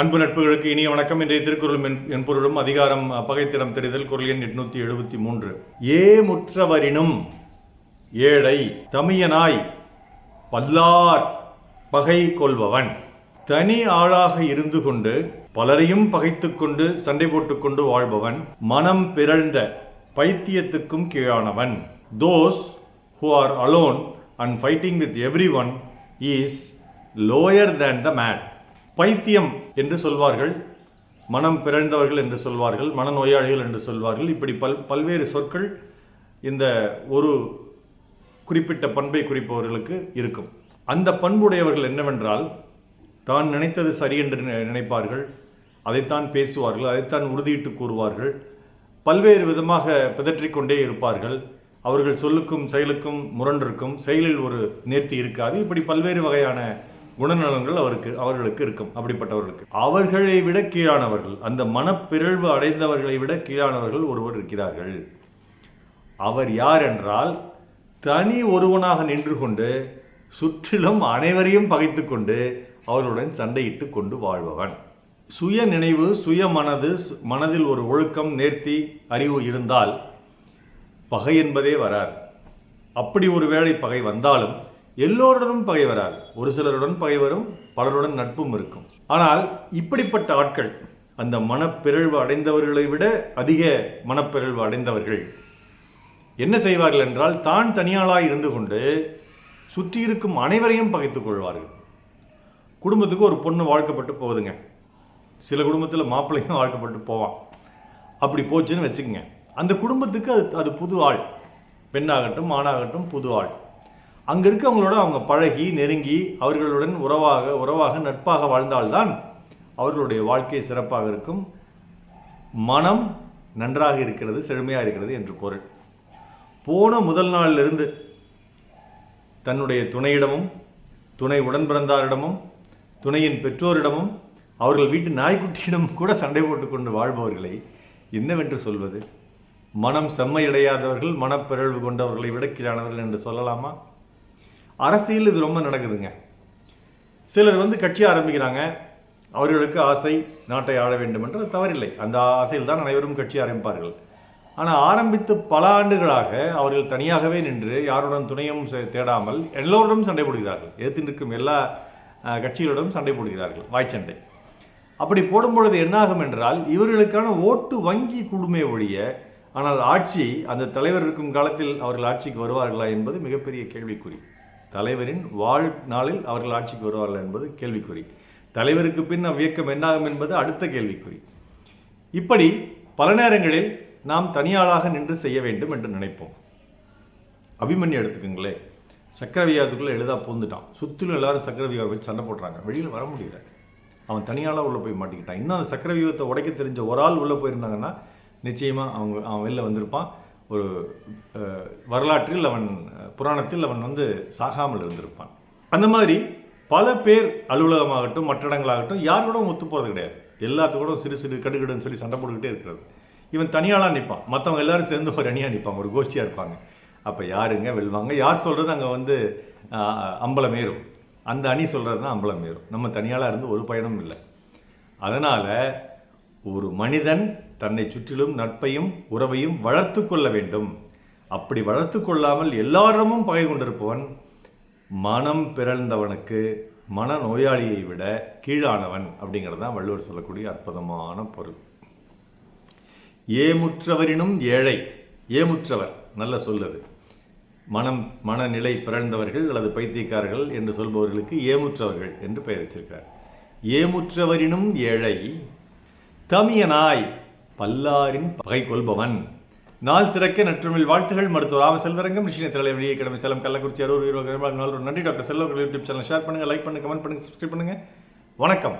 அன்பு நட்புகளுக்கு இனிய வணக்கம். இன்றைய திருக்குறள் என்பொருளும் அதிகாரம் பகைத்திறம் தெரிதல் குரல் எண் எட்நூத்தி எழுபத்தி மூன்று. ஏமுற்றவரினும் ஏழை தமியனாய் பல்லார் பகை கொள்பவன். தனி ஆளாக இருந்து கொண்டு பலரையும் பகைத்துக்கொண்டு சண்டை போட்டுக்கொண்டு வாழ்பவன். மனம் பிறழ்ந்த பைத்தியத்துக்கும் கீழானவன். Those who are alone and fighting with everyone is lower than the mad பைத்தியம் என்று சொல்வார்கள் மனம் பிறழ்ந்தவர்கள் என்று சொல்வார்கள் மனநோயாளிகள் என்று சொல்வார்கள். இப்படி பல் பல்வேறு சொற்கள் இந்த ஒரு குறிப்பிட்ட பண்பை குறிப்பவர்களுக்கு இருக்கும். அந்த பண்புடையவர்கள் என்னவென்றால் தான் நினைத்தது சரி என்று நினைப்பார்கள் அதைத்தான் பேசுவார்கள் அதைத்தான் உறுதியிட்டு கூறுவார்கள் பல்வேறு விதமாக பிதற்றிக்கொண்டே இருப்பார்கள். அவர்கள் சொல்லுக்கும் செயலுக்கும் முரண்டிருக்கும் செயலில் ஒரு நேர்த்தி இருக்காது. இப்படி பல்வேறு வகையான குணநலன்கள் அவருக்கு அவர்களுக்கு இருக்கும் அப்படிப்பட்டவர்களுக்கு. அவர்களை விட கீழானவர்கள் அந்த மனப்பிறழ்வு அடைந்தவர்களை விட கீழானவர்கள் ஒருவர் இருக்கிறார்கள். அவர் யார் என்றால் தனி ஒருவனாக நின்று கொண்டு சுற்றிலும் அனைவரையும் பகைத்து கொண்டு அவர்களுடன் சண்டையிட்டு கொண்டு வாழ்பவன். சுய நினைவு சுய மனது மனதில் ஒரு ஒழுக்கம் நேர்த்தி அறிவு இருந்தால் பகை என்பதே வராது. அப்படி ஒரு வேளை பகை வந்தாலும் எல்லோருடனும் பகை வராது ஒரு சிலருடன் பகை வரும் பலருடன் நட்பும் இருக்கும். ஆனால் இப்படிப்பட்ட ஆட்கள் அந்த மனப்பிறழ்வு அடைந்தவர்களை விட அதிக மனப்பிறழ்வு அடைந்தவர்கள். என்ன செய்வார்கள் என்றால் தான் தனியாளாக இருந்து கொண்டு சுற்றி இருக்கும் அனைவரையும் பகைத்துக் கொள்வார்கள். குடும்பத்துக்கு ஒரு பொண்ணு வாழ்க்கப்பட்டு போகுதுங்க. சில குடும்பத்தில் மாப்பிள்ளையும் வாழ்க்கப்பட்டு போவான். அப்படி போச்சுன்னு வச்சுக்கோங்க. அந்த குடும்பத்துக்கு அது அது புது ஆள். பெண்ணாகட்டும் ஆணாகட்டும் புது ஆள். அங்கே இருக்கவங்களோட அவங்க பழகி நெருங்கி அவர்களுடன் உறவாக உறவாக நட்பாக வாழ்ந்தால்தான் அவர்களுடைய வாழ்க்கை சிறப்பாக இருக்கும். மனம் நன்றாக இருக்கிறது செழுமையாக இருக்கிறது என்று பொருள். போன முதல் நாளிலிருந்து தன்னுடைய துணையிடமும் துணை உடன்பிறந்தாரிடமும் துணையின் பெற்றோரிடமும் அவர்கள் வீட்டு நாய்க்குட்டியிடமும் கூட சண்டை போட்டுக்கொண்டு வாழ்பவர்களை என்னவென்று சொல்வது? மனம் செம்மையடையாதவர்கள் மனப்பிறழ்வு கொண்டவர்களை விட கீழானவர்கள் என்று சொல்லலாமா? அரசியல் இது ரொம்ப நடக்குதுங்க. சிலர் வந்து கட்சி ஆரம்பிக்கிறாங்க. அவர்களுக்கு ஆசை நாட்டை ஆள வேண்டும் என்று தவறில்லை. அந்த ஆசையில் தான் அனைவரும் கட்சி ஆரம்பிப்பார்கள். ஆனால் ஆரம்பித்து பல ஆண்டுகளாக அவர்கள் தனியாகவே நின்று யாருடன் துணையும் தேடாமல் எல்லோருடன் சண்டை போடுகிறார்கள். எதிர்த்து நிற்கும் எல்லா கட்சிகளுடனும் சண்டை போடுகிறார்கள். வாய்ச்சண்டை அப்படி போடும்பொழுது என்னாகும் என்றால் இவர்களுக்கான ஓட்டு வங்கி கூடுமே ஒழிய ஆனால் ஆட்சி அந்த தலைவர் இருக்கும் காலத்தில் அவர்கள் ஆட்சிக்கு வருவார்களா என்பது மிகப்பெரிய கேள்விக்குறி. தலைவரின் வாழ்நாளில் அவர்கள் ஆட்சிக்கு வருவார்கள் என்பது கேள்விக்குறி. தலைவருக்கு பின் அவ்வியக்கம் என்னாகும் என்பது அடுத்த கேள்விக்குறி. இப்படி பல நேரங்களில் நாம் தனியாளாக நின்று செய்ய வேண்டும் என்று நினைப்போம். அபிமன்யு எடுத்துக்கங்களேன் சக்கரவியாதுக்குள்ளே எழுதாக பூந்துட்டான். சுற்றிலும் எல்லாரும் சக்கரவியாவை வச்சு சண்டை போடுறாங்க. வெளியில் வர முடியல. அவன் தனியாளாக உள்ளே போய் மாட்டிக்கிட்டான். இன்னும் அந்த சக்கரவியூகத்தை உடைக்க தெரிஞ்ச ஒரு ஆள் உள்ளே போயிருந்தாங்கன்னா நிச்சயமாக அவங்க அவன் வெளில வந்திருப்பான். ஒரு வரலாற்றில் அவன் புராணத்தில் அவன் வந்து சாகாமல் இருந்திருப்பான். அந்த மாதிரி பல பேர் அலுவலகமாகட்டும் மற்ற இடங்களாகட்டும் யார் கூட ஒத்து போகிறது கிடையாது. எல்லாத்துக்கூட சிறு சிறு கடுகடுன்னு சொல்லி சண்டை போட்டுக்கிட்டே இருக்கிறது இவன் தனியாளாக நிற்பான் மற்றவங்க எல்லாரும் சேர்ந்து ஒரு அணியாக நிற்பாங்க ஒரு கோஷ்டியாக இருப்பாங்க. அப்போ யாருங்க? வெல்வாங்க. யார் சொல்கிறது அங்கே வந்து அம்பலம் ஏறும். அந்த அணி சொல்கிறது தான் அம்பலம் ஏறும். நம்ம தனியாளாக இருந்து ஒரு பயனும் இல்லை. அதனால் ஒரு மனிதன் தன்னை சுற்றிலும் நட்பையும் உறவையும் வளர்த்து கொள்ள வேண்டும். அப்படி வளர்த்து கொள்ளாமல் எல்லாரிடமும் பகை கொண்டிருப்பவன் மனம் பிறழ்ந்தவனுக்கு மன நோயாளியை விட கீழானவன் அப்படிங்கிறது தான் வள்ளுவர் சொல்லக்கூடிய அற்புதமான பொருள். ஏமுற்றவரினும் ஏழை ஏமுற்றவர் நல்ல சொல்லுது மனம் மனநிலை பிறழ்ந்தவர்கள் அல்லது பைத்தியக்காரர்கள் என்று சொல்பவர்களுக்கு ஏமுற்றவர்கள் என்று பெயர் வச்சிருக்கார். ஏமுற்றவரினும் ஏழை தமியனாய் பல்லாரின் பகை கொள்பவன் நாள் சிறக்க நற்றுமிழ் வாழ்த்துகள் மருத்துவர் ராம செல்வரங்கம் ரிஷினை தலை வெளியே கிழமை சேலம் கள்ளக்குறிச்சி அரூர் இருபது நாள் நன்றி டாக்டர் செல்வர்கள் யூடியூப் சேனல். ஷேர் பண்ணுங்கள் லைக் பண்ணுங்கள் கமெண்ட் பண்ணுங்கள் சப்ஸ்கிரைப் பண்ணுங்கள் வணக்கம்.